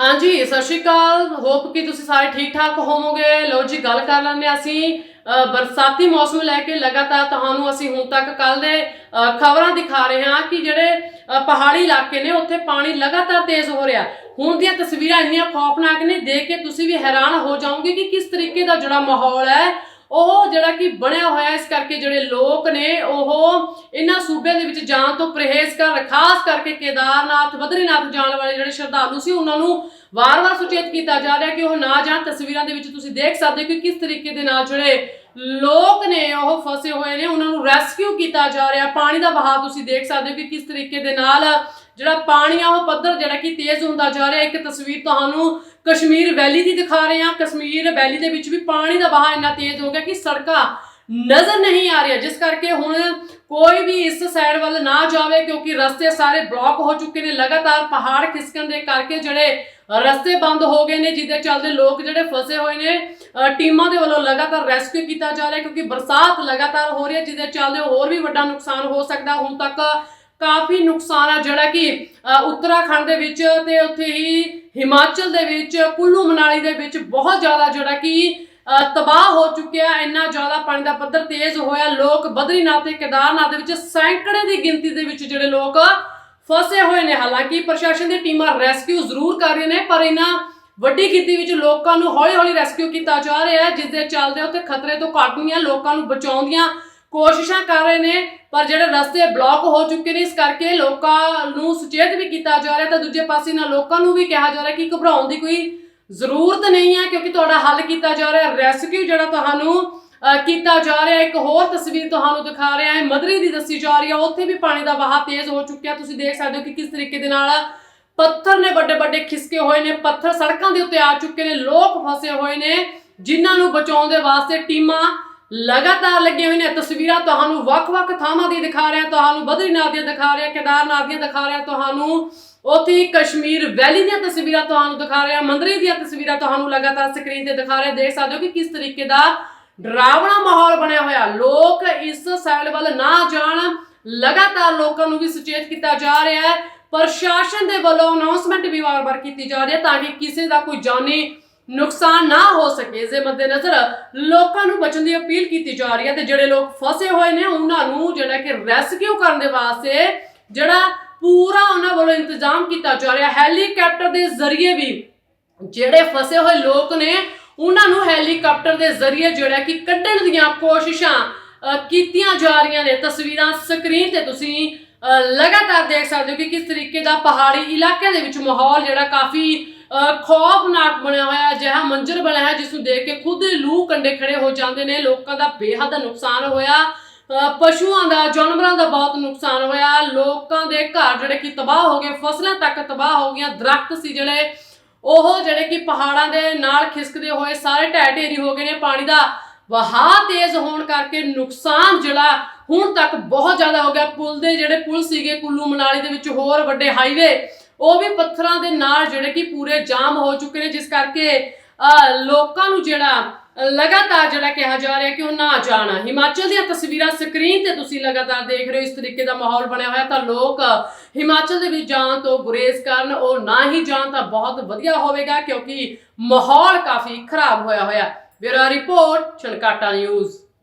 ਹਾਂਜੀ, ਸਤਿ ਸ਼੍ਰੀ ਅਕਾਲ। ਹੋਪ ਕਿ ਤੁਸੀਂ ਸਾਰੇ ਠੀਕ ਠਾਕ ਹੋਵੋਗੇ। ਲੋ ਜੀ, ਗੱਲ ਕਰ ਲੈਂਦੇ ਹਾਂ ਅਸੀਂ। ਬਰਸਾਤੀ ਮੌਸਮ ਲੈ ਕੇ ਲਗਾਤਾਰ ਤੁਹਾਨੂੰ ਅਸੀਂ ਹੁਣ ਤੱਕ ਕੱਲ ਦੇ ਖਬਰਾਂ ਦਿਖਾ ਰਹੇ ਹਾਂ ਕਿ ਜਿਹੜੇ ਪਹਾੜੀ ਇਲਾਕੇ ਨੇ, ਉੱਥੇ ਪਾਣੀ ਲਗਾਤਾਰ ਤੇਜ਼ ਹੋ ਰਿਹਾ। ਹੁਣ ਦੀਆਂ ਤਸਵੀਰਾਂ ਇੰਨੀਆਂ ਖੌਫਨਾਕ ਨੇ, ਦੇਖ ਕੇ ਤੁਸੀਂ ਵੀ ਹੈਰਾਨ ਹੋ ਜਾਓਗੇ ਕਿ ਕਿਸ ਤਰੀਕੇ ਦਾ ਜਿਹੜਾ ਮਾਹੌਲ ਹੈ, ਉਹ ਜਿਹੜਾ ਕਿ ਬਣਿਆ ਹੋਇਆ ਇਸ ਕਰਕੇ ਜਿਹੜੇ ਲੋਕ ਨੇ, ਉਹ ਇਹਨਾਂ ਸੂਬਿਆਂ ਦੇ ਵਿੱਚ ਜਾਣ ਤੋਂ ਪਰਹੇਜ਼ ਕਰ ਖਾਸ ਕਰਕੇ ਕੇਦਾਰਨਾਥ, ਬਦਰੀਨਾਥ ਜਾਣ ਵਾਲੇ ਜਿਹੜੇ ਸ਼ਰਧਾਲੂ ਸੀ, ਉਹਨਾਂ ਨੂੰ ਵਾਰ-ਵਾਰ ਸੁਚੇਤ ਕੀਤਾ ਜਾ ਰਿਹਾ ਕਿ ਉਹ ਨਾ ਜਾਣ। ਤਸਵੀਰਾਂ ਦੇ ਵਿੱਚ ਤੁਸੀਂ ਦੇਖ ਸਕਦੇ ਹੋ ਕਿ ਕਿਸ ਤਰੀਕੇ ਦੇ ਨਾਲ ਜਿਹੜੇ ਲੋਕ ਨੇ, ਉਹ ਫਸੇ ਹੋਏ ਨੇ, ਉਹਨਾਂ ਨੂੰ ਰੈਸਕਿਊ ਕੀਤਾ ਜਾ ਰਿਹਾ। ਪਾਣੀ ਦਾ ਵਹਾਅ ਤੁਸੀਂ ਦੇਖ ਸਕਦੇ ਹੋ ਕਿ ਕਿਸ ਤਰੀਕੇ ਦੇ ਨਾਲ ਜਿਹੜਾ ਪਾਣੀ ਆ, ਉਹ ਪੱਧਰ ਜਿਹੜਾ ਕਿ ਤੇਜ਼ ਹੁੰਦਾ ਜਾ ਰਿਹਾ। ਇੱਕ ਤਸਵੀਰ ਤੁਹਾਨੂੰ ਕਸ਼ਮੀਰ ਵੈਲੀ ਦੀ ਦਿਖਾ ਰਹੇ ਹਾਂ। ਕਸ਼ਮੀਰ ਵੈਲੀ ਦੇ ਵਿੱਚ ਵੀ ਪਾਣੀ ਦਾ ਵਹਾਅ ਇੰਨਾ ਤੇਜ਼ ਹੋ ਗਿਆ ਕਿ ਸੜਕਾਂ ਨਜ਼ਰ ਨਹੀਂ ਆ ਰਹੀਆਂ। ਜਿਸ ਕਰਕੇ ਹੁਣ ਕੋਈ ਵੀ ਇਸ ਸਾਈਡ ਵੱਲ ਨਾ ਜਾਵੇ, ਕਿਉਂਕਿ ਰਸਤੇ ਸਾਰੇ ਬਲੌਕ ਹੋ ਚੁੱਕੇ ਨੇ। ਲਗਾਤਾਰ ਪਹਾੜ ਖਿਸਕਣ ਦੇ ਕਰਕੇ ਜਿਹੜੇ ਰਸਤੇ ਬੰਦ ਹੋ ਗਏ ਨੇ, ਜਿਹਦੇ ਚੱਲਦੇ ਲੋਕ ਜਿਹੜੇ ਫਸੇ ਹੋਏ ਨੇ ਟੀਮਾਂ ਦੇ ਵੱਲੋਂ ਲਗਾਤਾਰ ਰੈਸਕਿਊ ਕੀਤਾ ਜਾ ਰਿਹਾ, ਕਿਉਂਕਿ ਬਰਸਾਤ ਲਗਾਤਾਰ ਹੋ ਰਹੀ ਹੈ, ਜਿਹਦੇ ਚੱਲਦੇ ਹੋਰ ਵੀ ਵੱਡਾ ਨੁਕਸਾਨ ਹੋ ਸਕਦਾ। ਹੁਣ ਤੱਕ ਕਾਫੀ ਨੁਕਸਾਨ ਆ, ਜਿਹੜਾ ਕਿ ਉੱਤਰਾਖੰਡ ਦੇ ਵਿੱਚ ਤੇ ਉੱਥੇ ਹੀ ਹਿਮਾਚਲ ਦੇ ਵਿੱਚ, ਕੁੱਲੂ ਮਨਾਲੀ ਦੇ ਵਿੱਚ ਬਹੁਤ ਜ਼ਿਆਦਾ ਜਿਹੜਾ ਕਿ ਤਬਾਹ ਹੋ ਚੁੱਕਿਆ ਇੰਨਾ ਜ਼ਿਆਦਾ ਪਾਣੀ ਦਾ ਪੱਧਰ ਤੇਜ਼ ਹੋਇਆ, ਲੋਕ ਬਦਰੀਨਾਥ ਤੇ ਕੇਦਾਰਨਾਥ ਦੇ ਵਿੱਚ ਸੈਂਕੜੇ ਦੀ ਗਿਣਤੀ ਦੇ ਵਿੱਚ ਜਿਹੜੇ ਲੋਕ ਫਸੇ ਹੋਏ ਨੇ। ਹਾਲਾਂਕਿ ਪ੍ਰਸ਼ਾਸਨ ਦੀ ਟੀਮਾਂ ਰੈਸਕਿਊ ਜ਼ਰੂਰ ਕਰ ਰਹੀਆਂ ਨੇ, ਪਰ ਇਹਨਾਂ ਵੱਡੀ ਗਿਣਤੀ ਵਿੱਚ ਲੋਕਾਂ ਨੂੰ ਹੌਲੀ-ਹੌਲੀ ਰੈਸਕਿਊ ਕੀਤਾ ਜਾ ਰਿਹਾ ਹੈ ਜਿਸ ਦੇ ਚੱਲਦੇ ਉੱਥੇ ਖਤਰੇ ਤੋਂ ਘੱਟ ਨਹੀਂ ਹੈ, ਲੋਕਾਂ ਨੂੰ ਬਚਾਉਣ ਦੀਆਂ ਕੋਸ਼ਿਸ਼ਾਂ ਕਰ ਰਹੇ ਨੇ, ਪਰ ਜਿਹੜੇ ਰਸਤੇ ਬਲੌਕ ਹੋ ਚੁੱਕੇ ਨੇ, ਇਸ ਕਰਕੇ ਲੋਕਾਂ ਨੂੰ ਸੁਚੇਤ ਵੀ ਕੀਤਾ ਜਾ ਰਿਹਾ ਤਾਂ ਦੂਜੇ ਪਾਸੇ ਨਾਲ ਲੋਕਾਂ ਨੂੰ ਵੀ ਕਿਹਾ ਜਾ ਰਿਹਾ ਕਿ ਘਬਰਾਉਣ ਦੀ ਕੋਈ ਜ਼ਰੂਰਤ ਨਹੀਂ ਹੈ ਕਿਉਂਕਿ ਤੁਹਾਡਾ ਹੱਲ ਕੀਤਾ ਜਾ ਰਿਹਾ ਰੈਸਕਿਊ ਜਿਹੜਾ ਤੁਹਾਨੂੰ ਕੀਤਾ ਜਾ ਰਿਹਾ ਇੱਕ ਹੋਰ ਤਸਵੀਰ ਤੁਹਾਨੂੰ ਦਿਖਾ ਰਿਹਾ ਹੈ। ਮਦਰੀ ਦੀ ਦੱਸੀ ਜਾ ਰਹੀ ਹੈ। ਉੱਥੇ ਵੀ ਪਾਣੀ ਦਾ ਵਹਾਅ ਤੇਜ਼ ਹੋ ਚੁੱਕਿਆ। ਤੁਸੀਂ ਦੇਖ ਸਕਦੇ ਹੋ ਕਿ ਕਿਸ ਤਰੀਕੇ ਦੇ ਨਾਲ ਪੱਥਰ ਨੇ ਵੱਡੇ ਵੱਡੇ ਖਿਸਕੇ ਹੋਏ ਨੇ। ਪੱਥਰ ਸੜਕਾਂ ਦੇ ਉੱਤੇ ਆ ਚੁੱਕੇ ਨੇ। ਲੋਕ ਫਸੇ ਹੋਏ ਨੇ, ਜਿਨ੍ਹਾਂ ਨੂੰ ਬਚਾਉਣ ਦੇ ਵਾਸਤੇ ਟੀਮਾਂ ਲਗਾਤਾਰ ਲੱਗੀਆਂ ਹੋਈਆਂ ਨੇ। ਤਸਵੀਰਾਂ ਤੁਹਾਨੂੰ ਵੱਖ-ਵੱਖ ਥਾਵਾਂ ਦੀ ਦਿਖਾ ਰਿਹਾ ਤੁਹਾਨੂੰ ਬਦਰੀਨਾਥ ਦੀਆਂ ਦਿਖਾ ਰਿਹਾ ਕੇਦਾਰਨਾਥ ਦੀਆਂ ਦਿਖਾ ਰਿਹਾ ਤੁਹਾਨੂੰ ਉੱਥੇ ਹੀ ਕਸ਼ਮੀਰ ਵੈਲੀ ਦੀਆਂ ਤਸਵੀਰਾਂ ਤੁਹਾਨੂੰ ਦਿਖਾ ਰਿਹਾ, ਮੰਦਰੀ ਦੀਆਂ ਤਸਵੀਰਾਂ ਤੁਹਾਨੂੰ ਲਗਾਤਾਰ ਸਕਰੀਨ ਤੇ ਦਿਖਾ ਰਿਹਾ। ਦੇਖ ਸਕਦੇ ਹੋ ਕਿ ਕਿਸ ਤਰੀਕੇ ਦਾ ਡਰਾਵਣਾ ਮਾਹੌਲ ਬਣਿਆ ਹੋਇਆ। ਲੋਕ ਇਸ ਸਾਈਡ ਵੱਲ ਨਾ ਜਾਣ, ਲਗਾਤਾਰ ਲੋਕਾਂ ਨੂੰ ਵੀ ਸੁਚੇਤ ਕੀਤਾ ਜਾ ਰਿਹਾ ਹੈ। ਪ੍ਰਸ਼ਾਸਨ ਦੇ ਵੱਲੋਂ ਅਨਾਉਂਸਮੈਂਟ ਵੀ ਵਾਰ-ਵਾਰ ਕੀਤੀ ਜਾ ਰਹੀ ਹੈ ਤਾਂ ਕਿ ਕਿਸੇ ਦਾ ਕੋਈ ਜਾਨੀ ਨੁਕਸਾਨ ਨਾ ਹੋ ਸਕੇ। ਇਸ ਦੇ ਮੱਦੇਨਜ਼ਰ ਲੋਕਾਂ ਨੂੰ ਬਚਣ ਦੀ ਅਪੀਲ ਕੀਤੀ ਜਾ ਰਹੀ ਹੈ ਤੇ ਜਿਹੜੇ ਲੋਕ ਫਸੇ ਹੋਏ ਨੇ, ਉਹਨਾਂ ਨੂੰ ਜਿਹੜਾ ਕਿ ਰੈਸਕਿਊ ਕਰਨ ਦੇ ਵਾਸਤੇ ਜਿਹੜਾ ਪੂਰਾ ਉਹਨਾਂ ਵੱਲੋਂ ਇੰਤਜ਼ਾਮ ਕੀਤਾ ਜਾ ਰਿਹਾ। ਹੈਲੀਕਾਪਟਰ ਦੇ ਜ਼ਰੀਏ ਵੀ ਜਿਹੜੇ ਫਸੇ ਹੋਏ ਲੋਕ ਨੇ ਉਹਨਾਂ ਨੂੰ ਹੈਲੀਕਾਪਟਰ ਦੇ ਜ਼ਰੀਏ ਜਿਹੜਾ ਕਿ ਕੱਢਣ ਦੀਆਂ ਕੋਸ਼ਿਸ਼ਾਂ ਕੀਤੀਆਂ ਜਾ ਰਹੀਆਂ ਨੇ। ਤਸਵੀਰਾਂ ਸਕਰੀਨ ਤੇ ਤੁਸੀਂ ਅ, ਲਗਾਤਾਰ ਦੇਖ ਸਕਦੇ ਹੋ ਕਿ ਕਿਸ ਤਰੀਕੇ ਦਾ ਪਹਾੜੀ ਇਲਾਕੇ ਦੇ ਵਿੱਚ ਮਾਹੌਲ ਜਿਹੜਾ ਕਾਫੀ ਅ, ਖੌਫਨਾਕ ਬਣਿਆ ਹੋਇਆ ਅਜਿਹਾ ਮੰਜ਼ਰ ਬਣਿਆ ਹੈ ਜਿਸ ਨੂੰ ਦੇਖ ਕੇ ਖੁਦ ਲੂ ਕੰਡੇ ਖੜੇ ਹੋ ਜਾਂਦੇ ਨੇ। ਲੋਕਾਂ ਦਾ ਬੇਹੱਦ ਨੁਕਸਾਨ ਹੋਇਆ। ਪਸ਼ੂਆਂ ਦਾ, ਜਾਨਵਰਾਂ ਦਾ ਬਹੁਤ ਨੁਕਸਾਨ ਹੋਇਆ। ਲੋਕਾਂ ਦੇ ਘਰ ਜਿਹੜੇ ਕਿ ਤਬਾਹ ਹੋ ਗਏ, ਫਸਲਾਂ ਤੱਕ ਤਬਾਹ ਹੋ ਗਈਆਂ। ਦਰਖਤ ਸੀ ਜਿਹੜੇ, ਉਹ ਜਿਹੜੇ ਕਿ ਪਹਾੜਾਂ ਦੇ ਨਾਲ ਖਿਸਕਦੇ ਹੋਏ ਸਾਰੇ ਢਹਿ ਢੇਰੀ ਹੋ ਗਏ ਨੇ। ਪਾਣੀ ਦਾ ਵਹਾਅ ਤੇਜ਼ ਹੋਣ ਕਰਕੇ ਨੁਕਸਾਨ ਜਿਹੜਾ ਹੁਣ ਤੱਕ ਬਹੁਤ ਜ਼ਿਆਦਾ ਹੋ ਗਿਆ। ਪੁਲ ਦੇ ਜਿਹੜੇ ਪੁਲ ਸੀਗੇ, ਕੁੱਲੂ ਮਨਾਲੀ ਦੇ ਵਿੱਚ ਹੋਰ ਵੱਡੇ ਹਾਈਵੇ, ਉਹ ਵੀ ਪੱਥਰਾਂ ਦੇ ਨਾਲ ਜਿਹੜੇ ਕਿ ਪੂਰੇ ਜਾਮ ਹੋ ਚੁੱਕੇ ਨੇ। ਜਿਸ ਕਰਕੇ ਲੋਕਾਂ ਨੂੰ ਜਿਹੜਾ ਲਗਾਤਾਰ ਜਿਹੜਾ ਕਿਹਾ ਜਾ ਰਿਹਾ ਕਿ ਉਹ ਨਾ ਜਾਣਾ। ਹਿਮਾਚਲ ਦੀਆਂ ਤਸਵੀਰਾਂ ਸਕਰੀਨ ਤੇ ਤੁਸੀਂ ਲਗਾਤਾਰ ਦੇਖ ਰਹੇ ਹੋ। ਇਸ ਤਰੀਕੇ ਦਾ ਮਾਹੌਲ ਬਣਿਆ ਹੋਇਆ ਤਾਂ ਲੋਕ ਹਿਮਾਚਲ ਦੇ ਵਿੱਚ ਜਾਣ ਤੋਂ ਗੁਰੇਜ਼ ਕਰਨ, ਉਹ ਨਾ ਹੀ ਜਾਣ ਤਾਂ ਬਹੁਤ ਵਧੀਆ ਹੋਵੇਗਾ ਕਿਉਂਕਿ ਮਾਹੌਲ ਕਾਫੀ ਖਰਾਬ ਹੋਇਆ ਹੋਇਆ। Bureau report, Chhankata news.